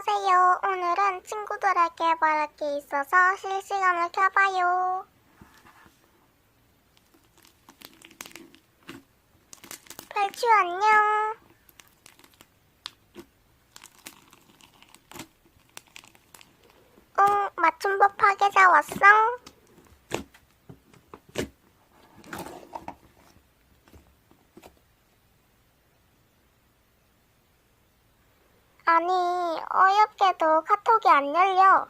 안녕하세요. 오늘은 친구들에게 말할 게 있어서 실시간을 켜봐요. 별추 안녕. 응, 맞춤법 파괴자 왔어? 아니, 어이없게도 카톡이 안 열려.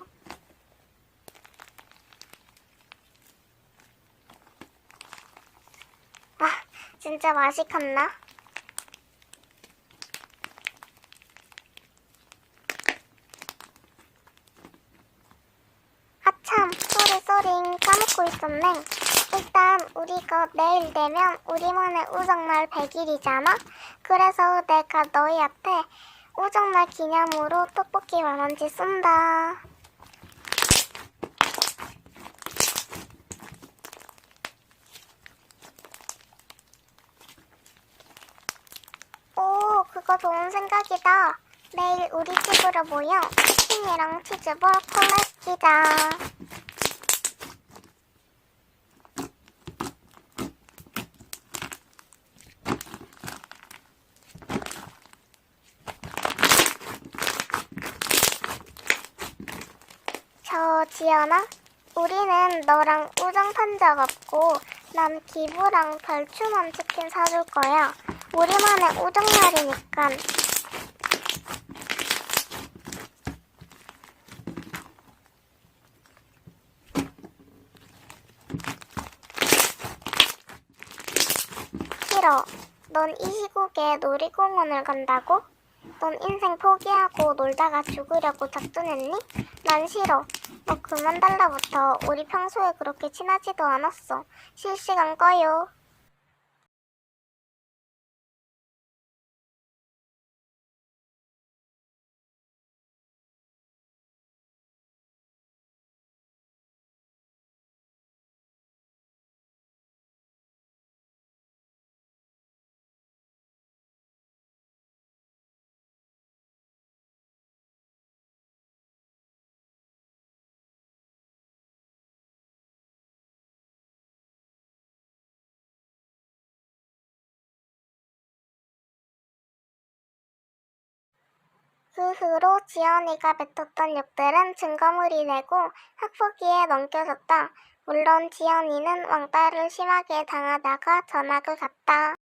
아, 진짜 맛이 갔나? 아참, 쏘리 쏘링 까먹고 있었네. 일단 우리가 내일 되면 우리만의 우정날 100일이잖아? 그래서 내가 너희한테 우정날 기념으로 떡볶이 만원지 쏜다. 오, 그거 좋은 생각이다. 내일 우리 집으로 모여 치킨이랑 치즈볼 콜라 시키자. 저 지연아, 우리는 너랑 우정 탄적 없고 난 기부랑 별추만 치킨 사줄 거야. 우리만의 우정 날이니까. 싫어. 넌 이 시국에 놀이공원을 간다고? 넌 인생 포기하고 놀다가 죽으려고 작정했니? 난 싫어. 너 그만 달라부터 우리 평소에 그렇게 친하지도 않았어. 실시간 꺼요. 후로 지연이가 뱉었던 욕들은 증거물이 되고 학폭위에 넘겨졌다. 물론 지연이는 왕따를 심하게 당하다가 전학을 갔다.